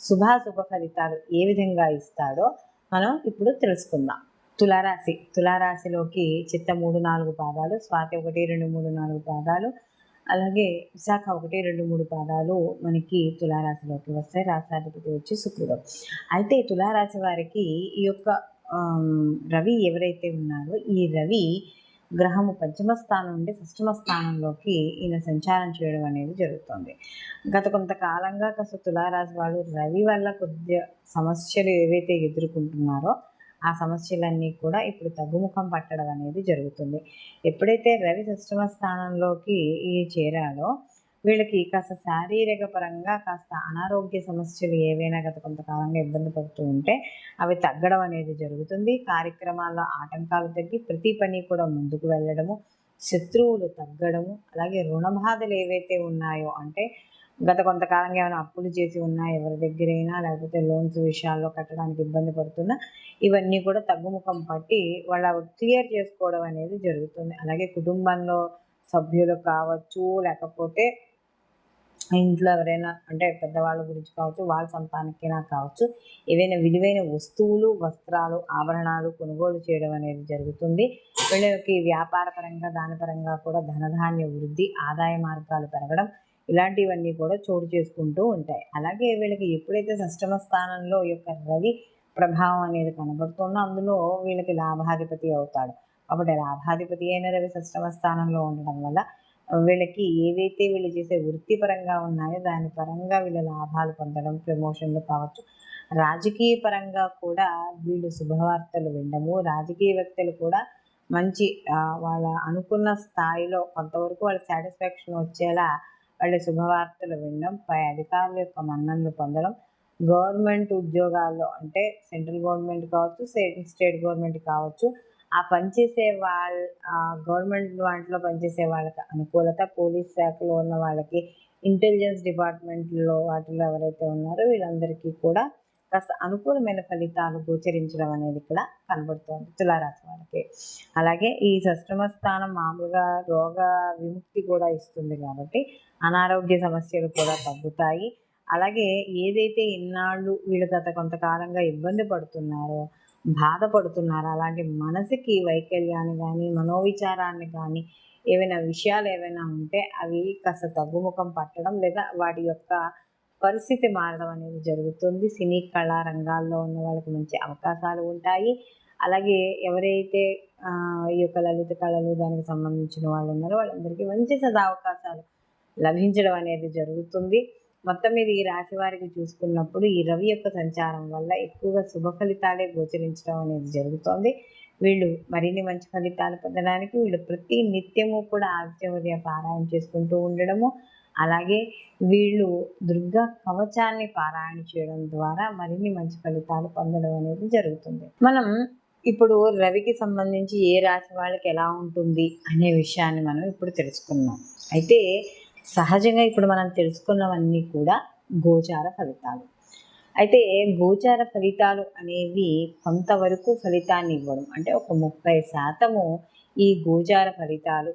శుభాశుభ ఫలితాలు ఏ విధంగా ఇస్తాడో మనం ఇప్పుడు తెలుసుకుందాం. తులారాశి తులారాశిలోకి చిత్త మూడు నాలుగు పాదాలు స్వాతి ఒకటి రెండు మూడు నాలుగు పాదాలు అలాగే విశాఖ ఒకటి రెండు మూడు పాదాలు మనకి తులారాశిలోకి వస్తాయి. రాశాధిపతి వచ్చి శుక్రుడు. అయితే తులారాశి వారికి ఈ యొక్క రవి ఎవరైతే ఉన్నారో ఈ రవి గ్రహము పంచమ స్థానం నుండి షష్టమ స్థానంలోకి ఈయన సంచారం చేయడం అనేది జరుగుతుంది. గత కొంతకాలంగా కాస్త తులారాశి వాళ్ళు రవి వల్ల కొద్దిగా సమస్యలు ఏవైతే ఎదుర్కొంటున్నారో ఆ సమస్యలన్నీ కూడా ఇప్పుడు తగ్గుముఖం పట్టడం అనేది జరుగుతుంది. ఎప్పుడైతే రవి షష్టమ స్థానంలోకి ఈ చేరాడో వీళ్ళకి కాస్త శారీరక పరంగా కాస్త అనారోగ్య సమస్యలు ఏవైనా గత కొంతకాలంగా ఇబ్బంది పడుతూ ఉంటే అవి తగ్గడం అనేది జరుగుతుంది. కార్యక్రమాల్లో ఆటంకాలు తగ్గి ప్రతి పని కూడా ముందుకు వెళ్ళడము శత్రువులు తగ్గడము అలాగే రుణ బాధలు ఏవైతే ఉన్నాయో అంటే గత కొంతకాలంగా ఏమైనా అప్పులు చేసి ఉన్నా ఎవరి దగ్గరైనా లేకపోతే లోన్స్ విషయాల్లో కట్టడానికి ఇబ్బంది పడుతున్నా ఇవన్నీ కూడా తగ్గుముఖం పట్టి వాళ్ళ క్లియర్ చేసుకోవడం అనేది జరుగుతుంది. అలాగే కుటుంబంలో సభ్యులు కావచ్చు లేకపోతే ఇంట్లో ఎవరైనా అంటే పెద్దవాళ్ళ గురించి కావచ్చు వాళ్ళ సంతానికైనా కావచ్చు ఏవైనా విలువైన వస్తువులు వస్త్రాలు ఆభరణాలు కొనుగోలు చేయడం అనేది జరుగుతుంది. వీళ్ళకి వ్యాపార పరంగా దాని పరంగా కూడా ధనధాన్య వృద్ధి ఆదాయ మార్గాలు పెరగడం ఇలాంటివన్నీ కూడా చోటు చేసుకుంటూ ఉంటాయి. అలాగే వీళ్ళకి ఎప్పుడైతే సష్టమ స్థానంలో ఈ యొక్క రవి ప్రభావం అనేది కనబడుతుందో అందులో వీళ్ళకి లాభాధిపతి అవుతాడు. కాబట్టి లాభాధిపతి అయిన రవి సష్టమ స్థానంలో ఉండడం వల్ల వీళ్ళకి ఏవైతే వీళ్ళు చేసే వృత్తిపరంగా ఉన్నాయో దాని పరంగా వీళ్ళ లాభాలు పొందడం ప్రమోషన్లు కావచ్చు రాజకీయ పరంగా కూడా వీళ్ళు శుభవార్తలు వినడము రాజకీయ వ్యక్తులు కూడా మంచి వాళ్ళ అనుకున్న స్థాయిలో కొంతవరకు వాళ్ళ సాటిస్ఫాక్షన్ వచ్చేలా వాళ్ళ శుభవార్తలు వినడం పై అధికారుల యొక్క మన్ననలు పొందడం గవర్నమెంట్ ఉద్యోగాల్లో అంటే సెంట్రల్ గవర్నమెంట్ కావచ్చు స్టేట్ గవర్నమెంట్ కావచ్చు ఆ పనిచేసే వాళ్ళ గవర్నమెంట్ వాటిలో పనిచేసే వాళ్ళకి అనుకూలత పోలీస్ శాఖలో ఉన్న వాళ్ళకి ఇంటెలిజెన్స్ డిపార్ట్మెంట్లో వాటిలో ఎవరైతే ఉన్నారో వీళ్ళందరికీ కూడా కాస్త అనుకూలమైన ఫలితాలు గోచరించడం అనేది ఇక్కడ కనబడుతోంది తులారాశి వాళ్ళకి. అలాగే ఈ సష్టమ స్థానం మామూలుగా రోగ విముక్తి కూడా ఇస్తుంది కాబట్టి అనారోగ్య సమస్యలు కూడా తగ్గుతాయి. అలాగే ఏదైతే ఇన్నాళ్ళు వీళ్ళు గత కొంతకాలంగా ఇబ్బంది పడుతున్నారో బాధపడుతున్నారు. అలాంటి మనసుకి వైకల్యాన్ని కానీ మనోవిచారాన్ని కానీ ఏవైనా విషయాలు ఏవైనా ఉంటే అవి కాస్త తగ్గుముఖం పట్టడం లేదా వాటి యొక్క పరిస్థితి మారడం అనేది జరుగుతుంది. సినీ కళా రంగాల్లో ఉన్న వాళ్ళకి మంచి అవకాశాలు ఉంటాయి. అలాగే ఎవరైతే ఈ యొక్క లలిత కళలు దానికి సంబంధించిన వాళ్ళు ఉన్నారో వాళ్ళందరికీ మంచి సదా అవకాశాలు లభించడం అనేది జరుగుతుంది. మొత్తం మీద ఈ రాశి వారికి చూసుకున్నప్పుడు ఈ రవి యొక్క సంచారం వల్ల ఎక్కువగా శుభ ఫలితాలే గోచరించడం అనేది జరుగుతోంది. వీళ్ళు మరిన్ని మంచి ఫలితాలు పొందడానికి వీళ్ళు ప్రతి నిత్యము కూడా ఆదిత్య పారాయణ చేసుకుంటూ ఉండడము. అలాగే వీళ్ళు దుర్గా కవచాన్ని పారాయణ చేయడం ద్వారా మరిన్ని మంచి ఫలితాలు పొందడం అనేది జరుగుతుంది. మనం ఇప్పుడు రవికి సంబంధించి ఏ రాశి వాళ్ళకి ఎలా ఉంటుంది అనే విషయాన్ని మనం ఇప్పుడు తెలుసుకున్నాం అయితే సహజంగా ఇప్పుడు మనం తెలుసుకున్నవన్నీ కూడా గోచార ఫలితాలు. అయితే గోచార ఫలితాలు అనేవి కొంతవరకు ఫలితాన్ని ఇవ్వడం. అంటే ఒక ముప్పై శాతము ఈ గోచార ఫలితాలు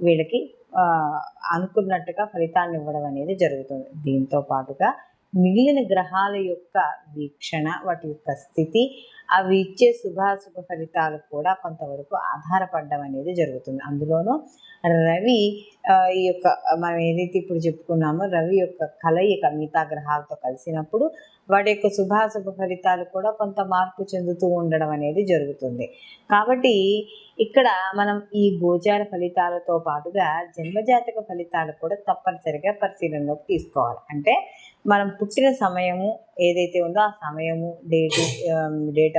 వీళ్ళకి అనుకున్నట్టుగా ఫలితాన్ని ఇవ్వడం అనేది జరుగుతుంది. దీంతో పాటుగా మిగిలిన గ్రహాల యొక్క వీక్షణ వాటి యొక్క స్థితి అవి ఇచ్చే శుభాశుభ ఫలితాలు కూడా కొంతవరకు ఆధారపడడం అనేది జరుగుతుంది. అందులోనూ రవి ఈ యొక్క మనం ఏదైతే ఇప్పుడు చెప్పుకున్నామో రవి యొక్క కలయిక మిగతా గ్రహాలతో కలిసినప్పుడు వాటి యొక్క శుభాశుభ ఫలితాలు కూడా కొంత మార్పు చెందుతూ ఉండడం అనేది జరుగుతుంది. కాబట్టి ఇక్కడ మనం ఈ గోచార ఫలితాలతో పాటుగా జన్మజాతక ఫలితాలు కూడా తప్పనిసరిగా పరిశీలనలోకి తీసుకోవాలి. అంటే మనం పుట్టిన సమయము ఏదైతే ఉందో ఆ సమయము డేటు డేట్